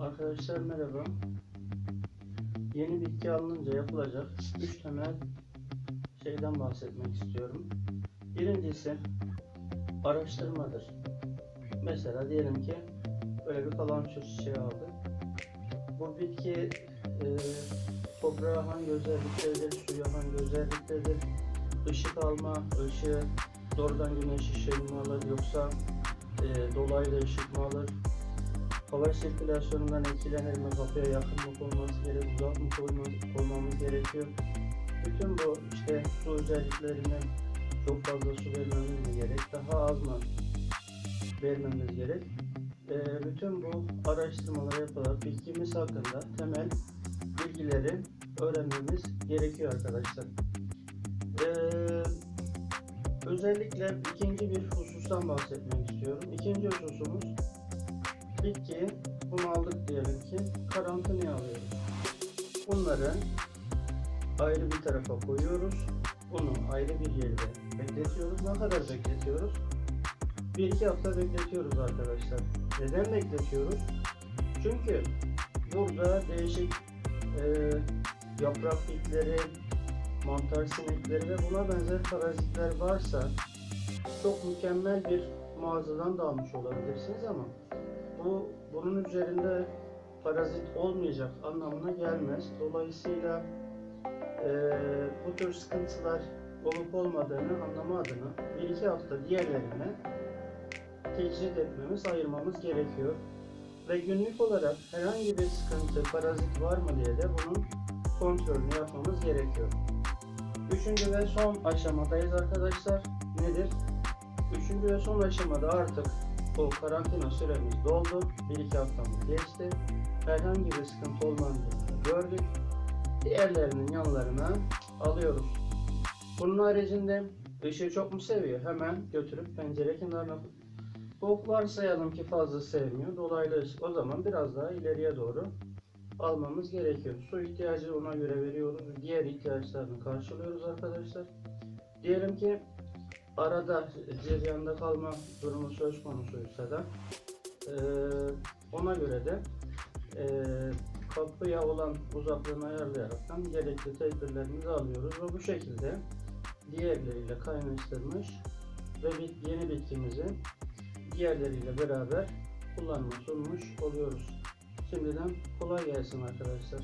Arkadaşlar merhaba. Yeni bitki alınınca yapılacak üç temel şeyden bahsetmek istiyorum. Birincisi araştırmadır. Mesela diyelim ki böyle bir kalanço çiçeği aldık. Bu bitki e, toprağa hangi özelliktedir, suya hangi özelliktedir, ışık alma, ışığı doğrudan güneş ışığı mı alır yoksa e, dolaylı ışık mı alır, hava sirkülasyonundan etkilenir mi, kapıya yakın mı koyması gerek, uzak mı koymamız gerekiyor. Bütün bu işte su özelliklerini çok fazla su vermemiz mi gerek, daha az mı vermemiz gerek. Ee, bütün bu araştırmaları yaparak bitkimiz hakkında temel bilgileri öğrenmemiz gerekiyor arkadaşlar. Ee, özellikle ikinci bir husustan bahsetmek istiyorum. İkinci hususumuz Bunları ayrı bir tarafa koyuyoruz. Bunu ayrı bir yerde bekletiyoruz. Ne kadar bekletiyoruz? 1-2 hafta bekletiyoruz arkadaşlar. Neden bekletiyoruz? Çünkü burada değişik e, yaprak bitleri, mantar sinekleri ve buna benzer parazitler varsa çok mükemmel bir mağazadan da almış olabilirsiniz ama bu bunun üzerinde parazit olmayacak anlamına gelmez. Dolayısıyla eee, bu tür sıkıntılar olup olmadığını anlama adına 1-2 hafta diğerlerine tecrit etmemiz, ayırmamız gerekiyor. Ve günlük olarak herhangi bir sıkıntı, parazit var mı diye de bunun kontrolünü yapmamız gerekiyor. Üçüncü ve son aşamadayız arkadaşlar. Nedir? Üçüncü ve son aşamada artık o karantina süremiz doldu. 1-2 haftamız geçti. Herhangi bir sıkıntı olmadığını gördük. Diğerlerinin yanlarına alıyoruz. Bunun haricinde ışığı çok mu seviyor? Hemen götürüp pencere kenarına bu varsayalım ki fazla sevmiyor. Dolaylı ışık o zaman biraz daha ileriye doğru almamız gerekiyor. Su ihtiyacı ona göre veriyoruz. Diğer ihtiyaçlarını karşılıyoruz arkadaşlar. Diyelim ki arada ceryanda kalma durumu söz konusuysa da eee, ona göre de eee, kapıya olan uzaklığını ayarlayaraktan gerekli tedbirlerimizi alıyoruz ve bu şekilde diğerleriyle kaynaştırmış ve bit- yeni bitkimizi diğerleriyle beraber kullanıma sunmuş oluyoruz. Şimdiden kolay gelsin arkadaşlar.